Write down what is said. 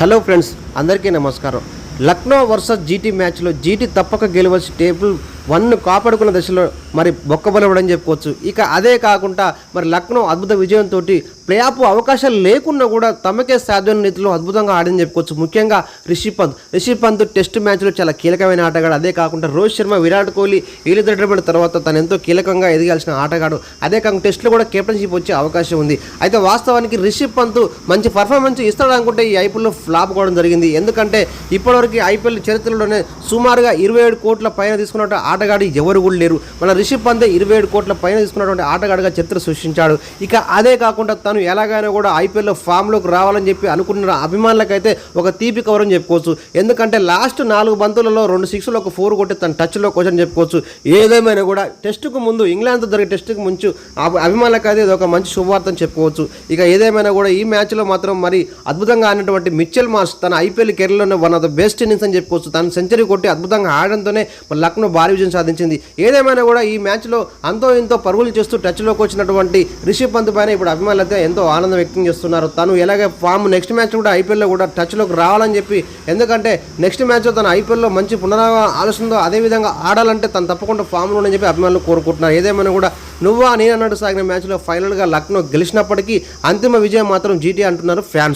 Hello friends అందరికీ నమస్కారం. Lucknow versus GT మ్యాచ్లో జీటీ తప్పక గెలవలసి టేబుల్ వన్ను కాపాడుకున్న దశలో మరి బొక్కబలవడం చెప్పుకోవచ్చు. ఇక అదే కాకుండా మరి లక్నో అద్భుత విజయంతో ప్లే ఆఫ్ అవకాశాలు లేకున్నా కూడా తమకే సాధ్యమైన రీతిలో అద్భుతంగా ఆడని చెప్పుకోవచ్చు. ముఖ్యంగా రిషి పంత్. రిషి పంత్ టెస్ట్ మ్యాచ్లో చాలా కీలకమైన ఆటగాడు. అదే కాకుండా రోహిత్ శర్మ విరాట్ కోహ్లీ వీళ్ళిద్దరి తర్వాత తను ఎంతో కీలకంగా ఎదగాల్సిన ఆటగాడు. అదే కాకుండా టెస్ట్లో కూడా కెప్టెన్షిప్ వచ్చే అవకాశం ఉంది. అయితే వాస్తవానికి రిషి పంత్ మంచి పర్ఫార్మెన్స్ ఇస్తాడు అనుకుంటే ఈ ఐపీఎల్లో ఫ్లాప్ కావడం జరిగింది. ఎందుకంటే ఇప్పటివరకు ఐపీఎల్ చరిత్రలోనే సుమారుగా ఇరవై ఏడు కోట్ల పైన తీసుకున్నట్టు ఆటగాడు ఎవరు కూడా లేరు. మన రిషబ్ పంత్ ఇరవై ఏడు కోట్ల పైన తీసుకున్నటువంటి ఆటగాడుగా చరిత్ర సృష్టించాడు. ఇక అదే కాకుండా తను ఎలాగైనా కూడా ఐపీఎల్లో ఫామ్లోకి రావాలని చెప్పి అనుకున్న అభిమానులకైతే ఒక తీపి కవరం చెప్పుకోవచ్చు. ఎందుకంటే లాస్ట్ నాలుగు బంతులలో రెండు సిక్స్లో ఒక ఫోర్ కొట్టి తన టచ్లో వచ్చని చెప్పుకోవచ్చు. ఏదేమైనా కూడా టెస్టుకు ముందు ఇంగ్లాండ్తో జరిగే టెస్టుకు ముంచు అభిమానులకైతే ఇది ఒక మంచి శుభవార్త అని చెప్పుకోవచ్చు. ఇక ఏదేమైనా కూడా ఈ మ్యాచ్లో మాత్రం మరి అద్భుతంగా ఆడినటువంటి మిచ్చెల్ మార్స్ తన IPL కెరీర్లోనే one of the best innings అని చెప్పుకోవచ్చు. తను సెంచరీ కొట్టి అద్భుతంగా ఆడడంతోనే లక్నో భారీ విజయం సాధించింది. ఏదేమైనా కూడా ఈ మ్యాచ్లో అంతో ఎంతో పరుగులు చేస్తూ టచ్లోకి వచ్చినటువంటి రిషబ్ పంత్ పైన ఇప్పుడు అభిమానులు అయితే ఎంతో ఆనందం వ్యక్తం చేస్తున్నారు. తను ఎలాగే ఫామ్ నెక్స్ట్ మ్యాచ్ కూడా ఐపీఎల్లో కూడా టచ్లోకి రావాలని చెప్పి ఎందుకంటే నెక్స్ట్ మ్యాచ్లో తన ఐపీఎల్లో మంచి పునరావ ఆలోచనతో అదే విధంగా ఆడాలంటే తను తప్పకుండా ఫామ్లో అని చెప్పి అభిమానులు కోరుకుంటున్నారు. ఏదేమైనా కూడా నువ్వా నేను అన్నట్టు సాగిన మ్యాచ్లో ఫైనల్గా లక్నో గెలిచినప్పటికీ అంతిమ విజయం మాత్రం జీటీ అంటున్నారు ఫ్యాన్స్.